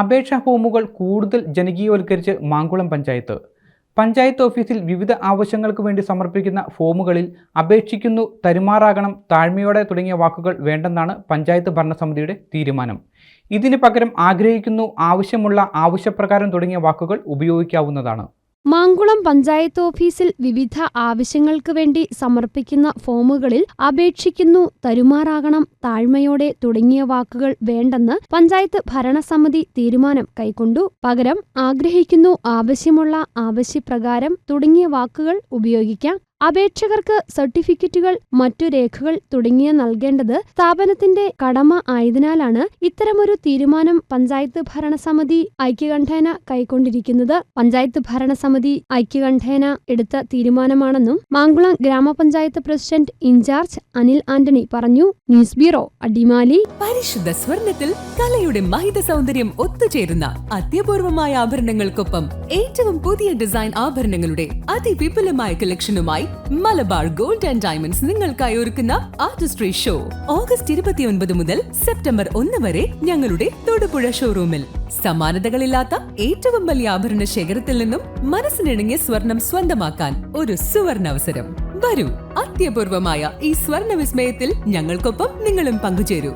അപേക്ഷാ ഫോമുകൾ കൂടുതൽ ജനകീയവൽക്കരിച്ച് മാങ്കുളം പഞ്ചായത്ത്. പഞ്ചായത്ത് ഓഫീസിൽ വിവിധ ആവശ്യങ്ങൾക്ക് വേണ്ടി സമർപ്പിക്കുന്ന ഫോമുകളിൽ അപേക്ഷിക്കുന്നു തരുമാറാകണം താഴ്മയോടെ തുടങ്ങിയ വാക്കുകൾ വേണ്ടെന്നാണ് പഞ്ചായത്ത് ഭരണസമിതിയുടെ തീരുമാനം. ഇതിന് പകരം ആഗ്രഹിക്കുന്നു ആവശ്യമുള്ള ആവശ്യപ്രകാരം തുടങ്ങിയ വാക്കുകൾ ഉപയോഗിക്കാവുന്നതാണ്. മാങ്കുളം പഞ്ചായത്ത് ഓഫീസിൽ വിവിധ ആവശ്യങ്ങൾക്ക് വേണ്ടി സമർപ്പിക്കുന്ന ഫോമുകളിൽ അപേക്ഷിക്കുന്നു തരുമാറാകണം താഴ്മയോടെ തുടങ്ങിയ വാക്കുകൾ വേണ്ടെന്ന് പഞ്ചായത്ത് ഭരണസമിതി തീരുമാനം കൈക്കൊണ്ടു. പകരം ആഗ്രഹിക്കുന്നു ആവശ്യമുള്ള ആവശ്യപ്രകാരം തുടങ്ങിയ വാക്കുകൾ ഉപയോഗിക്കാം. അപേക്ഷകർക്ക് സർട്ടിഫിക്കറ്റുകൾ മറ്റു രേഖകൾ തുടങ്ങിയ നൽകേണ്ടത് സ്ഥാപനത്തിന്റെ കടമ ആയതിനാലാണ് ഇത്തരമൊരു തീരുമാനം പഞ്ചായത്ത് ഭരണസമിതി ഐക്യകണ്ഠേന കൈക്കൊണ്ടിരിക്കുന്നത്. പഞ്ചായത്ത് ഭരണസമിതി ഐക്യകണ്ഠേന എടുത്ത തീരുമാനമാണെന്നും മാങ്കുളം ഗ്രാമപഞ്ചായത്ത് പ്രസിഡന്റ് ഇൻചാർജ് അനിൽ ആന്റണി പറഞ്ഞു. News bureau Adimali. പരിശുദ്ധ സ്വർണത്തിൽ കലയുടെ മഹിത സൗന്ദര്യം ഒത്തുചേരുന്ന അത്യപൂർവമായ ആഭരണങ്ങൾക്കൊപ്പം ഏറ്റവും പുതിയ ഡിസൈൻ ആഭരണങ്ങളുടെ അതിവിപുലമായ കളക്ഷനുമായി മലബാർ ഗോൾഡ് ആൻഡ് ഡയമണ്ട്സ് നിങ്ങൾക്കായി ഒരുക്കുന്ന ആർട്ടിസ്ട്രി ഷോ. ഓഗസ്റ്റ് ഇരുപത്തിയൊൻപത് മുതൽ സെപ്റ്റംബർ ഒന്ന് വരെ ഞങ്ങളുടെ തൊടുപുഴ ഷോറൂമിൽ. സമാനതകളില്ലാത്ത ഏറ്റവും വലിയ ആഭരണ ശേഖരത്തിൽ നിന്നും മനസ്സിനിണങ്ങിയ സ്വർണം സ്വന്തമാക്കാൻ ഒരു സുവർണ അവസരം വരൂ അത്യപൂർവമായ ഈ സ്വർണ വിസ്മയത്തിൽ ഞങ്ങൾക്കൊപ്പം നിങ്ങളും പങ്കുചേരൂ.